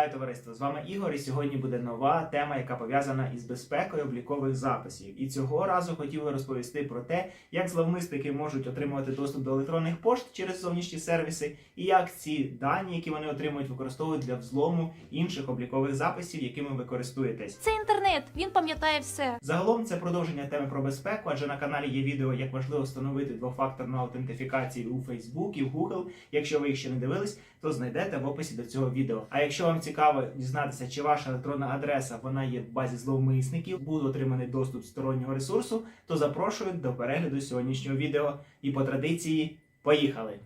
Вітаю товариство! З вами Ігор, і сьогодні буде нова тема, яка пов'язана із безпекою облікових записів. І цього разу хотів би розповісти про те, як зловмисники можуть отримувати доступ до електронних пошт через зовнішні сервіси, і як ці дані, які вони отримують, використовують для взлому інших облікових записів, якими ви користуєтесь. Це інтернет, він пам'ятає все. Загалом це продовження теми про безпеку, адже на каналі є відео, як важливо встановити двофакторну аутентифікацію у Facebook і в Google. Якщо ви їх ще не дивились, то знайдете в описі до цього відео. А якщо вам цікаво дізнатися, чи ваша електронна адреса вона є в базі зловмисників, буде отриманий доступ стороннього ресурсу, то запрошую до перегляду сьогоднішнього відео. І по традиції, поїхали!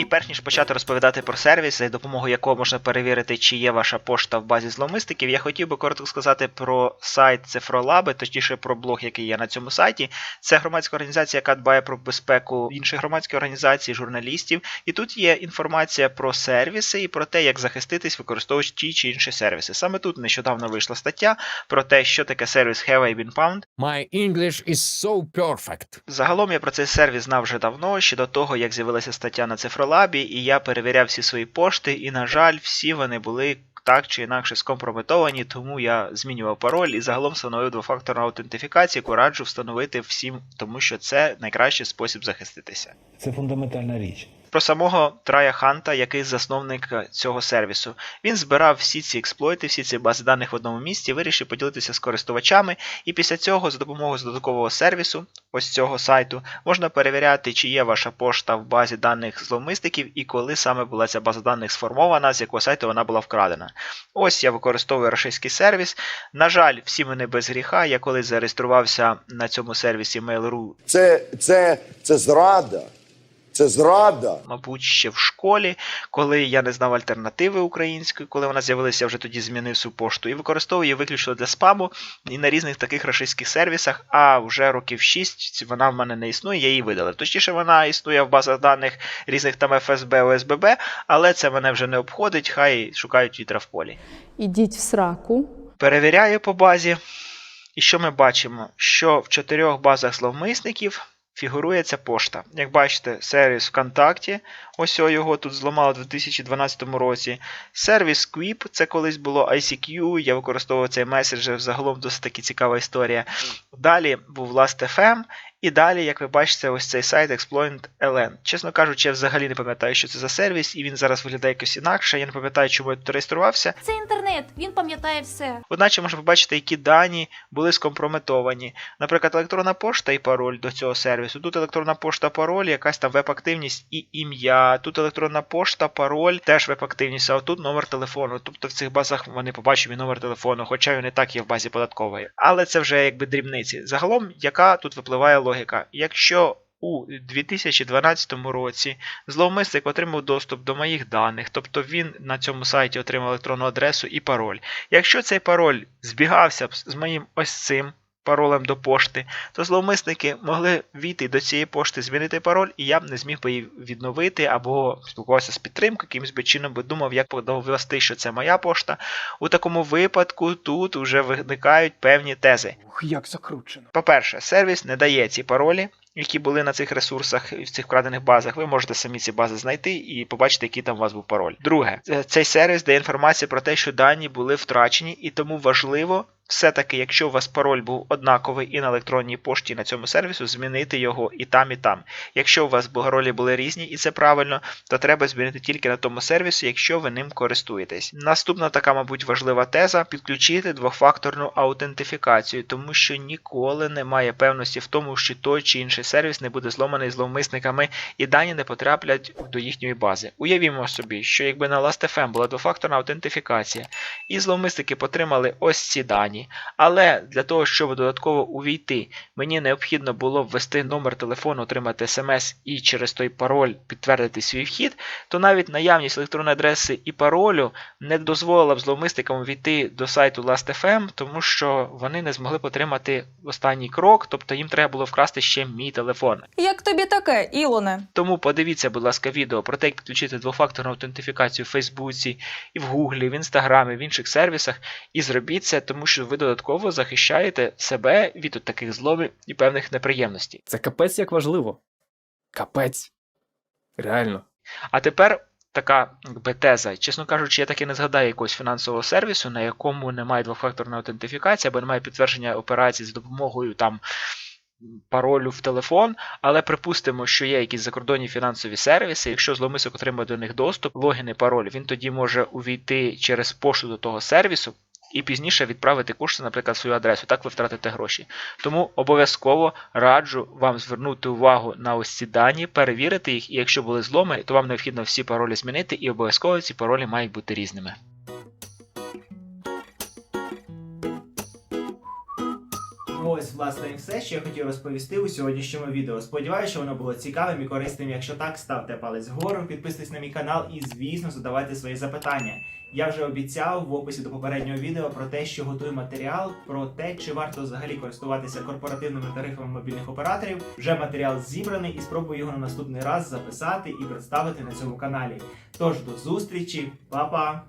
І перш ніж почати розповідати про сервіс, за допомогою якого можна перевірити, чи є ваша пошта в базі зловмисників, я хотів би коротко сказати про сайт Цифролаби, точніше про блог, який є на цьому сайті. Це громадська організація, яка дбає про безпеку інших громадських організацій, журналістів. І тут є інформація про сервіси і про те, як захиститись, використовуючи ті чи інші сервіси. Саме тут нещодавно вийшла стаття про те, що таке сервіс Have I Been Found. My English is so perfect. Загалом я про цей сервіс знав вже давно, ще до того, як з'явилася стаття на цифролабі, і я перевіряв всі свої пошти, і, на жаль, всі вони були так чи інакше скомпрометовані, тому я змінював пароль і загалом встановив двофакторну аутентифікацію, яку раджу встановити всім, тому що це найкращий спосіб захиститися. Це фундаментальна річ. Про самого Трая Ханта, який засновник цього сервісу. Він збирав всі ці експлойти, всі ці бази даних в одному місці, вирішив поділитися з користувачами, і після цього, за допомогою додаткового сервісу, ось цього сайту, можна перевіряти, чи є ваша пошта в базі даних зловмисників і коли саме була ця база даних сформована, з якого сайту вона була вкрадена. Ось я використовую рашистський сервіс. На жаль, всі мене без гріха. Я коли зареєструвався на цьому сервісі Mail.ru Це, це, це зрада. Це зрада. мабуть, ще в школі, коли я не знав альтернативи української, коли вона з'явилася, я вже тоді змінив свою пошту і використовую її виключно для спаму і на різних таких рашистських сервісах. А вже років 6 вона в мене не існує, я її видалив. Точніше, вона існує в базах даних різних там ФСБ, ОСББ, але це мене вже не обходить, хай шукають вітра в полі. Ідіть в сраку. Перевіряю по базі. І що ми бачимо? Що в чотирьох базах зловмисників фігурує ця пошта. Як бачите, сервіс ВКонтакті, ось його тут зламали у 2012 році. Сервіс Quip, це колись було ICQ, я використовував цей меседжер, загалом досить таки цікава історія. Далі був Last.fm, і далі, як ви бачите, ось цей сайт Exploit LN. Чесно кажучи, я взагалі не пам'ятаю, що це за сервіс, і він зараз виглядає якось інакше. Я не пам'ятаю, чому я тут реєструвався. Це інтернет, він пам'ятає все. Одначе можна побачити, які дані були скомпрометовані. Наприклад, електронна пошта і пароль до цього сервісу. Тут електронна пошта, пароль, якась там веб-активність і ім'я. Тут електронна пошта, пароль, теж веб-активність, а тут номер телефону. Тобто в цих базах вони побачили номер телефону, хоча він і так є в базі податкової. Але це вже якби дрібниці. Загалом, яка тут випливає логіка? Якщо у 2012 році зловмисник отримав доступ до моїх даних, тобто він на цьому сайті отримав електронну адресу і пароль. Якщо цей пароль збігався б з моїм ось цим паролем до пошти, то зловмисники могли війти до цієї пошти, змінити пароль, і я б не зміг би її відновити або спілкувався з підтримкою, якимось би чином би думав, як довести, що це моя пошта. У такому випадку тут вже виникають певні тези. Як закручено. По-перше, сервіс не дає ці паролі, які були на цих ресурсах і в цих вкрадених базах. Ви можете самі ці бази знайти і побачити, який там у вас був пароль. Друге, е, цей сервіс дає інформацію про те, що дані були втрачені, і тому важливо. Все-таки, якщо у вас пароль був однаковий і на електронній пошті і на цьому сервісу, змінити його і там, і там. Якщо у вас паролі були різні, і це правильно, то треба змінити тільки на тому сервісі, якщо ви ним користуєтесь. Наступна така, мабуть, важлива теза підключити двофакторну аутентифікацію, тому що ніколи немає певності в тому, що той чи інший сервіс не буде зломаний зловмисниками і дані не потраплять до їхньої бази. Уявімо собі, що якби на Last.fm була двофакторна аутентифікація, і зловмисники потримали ось ці дані. Але для того, щоб додатково увійти, мені необхідно було ввести номер телефону, отримати смс і через той пароль підтвердити свій вхід, то навіть наявність електронної адреси і паролю не дозволила б зловмисникам війти до сайту Last.fm, тому що вони не змогли потримати останній крок, тобто їм треба було вкрасти ще мій телефон. Як тобі таке, Ілоне? Тому подивіться, будь ласка, відео про те, як підключити двофакторну аутентифікацію в Фейсбуці, і в Гуглі, в Інстаграмі, в інших сервісах, і зробіть це, тому що ви додатково захищаєте себе від от таких зломів і певних неприємностей. Це капець як важливо. Капець. Реально. А тепер така теза. Чесно кажучи, я таки не згадаю якогось фінансового сервісу, на якому немає двофакторної аутентифікації або немає підтвердження операцій за допомогою там. Паролю в телефон, але припустимо, що є якісь закордонні фінансові сервіси. Якщо зловмисок отримає до них доступ, логін і пароль, він тоді може увійти через пошту до того сервісу і пізніше відправити кошти, наприклад, свою адресу. Так ви втратите гроші. Тому обов'язково раджу вам звернути увагу на ось ці дані, перевірити їх, і якщо були зломи, то вам необхідно всі паролі змінити, і обов'язково ці паролі мають бути різними. Ну, Ось, власне, і все, що я хотів розповісти у сьогоднішньому відео. Сподіваюся, що воно було цікавим і корисним. Якщо так, ставте палець вгору, підписуйтесь на мій канал і, звісно, задавайте свої запитання. Я вже обіцяв в описі до попереднього відео про те, що готую матеріал, про те, чи варто взагалі користуватися корпоративними тарифами мобільних операторів. Вже матеріал зібраний і спробую його на наступний раз записати і представити на цьому каналі. Тож до зустрічі, па-па!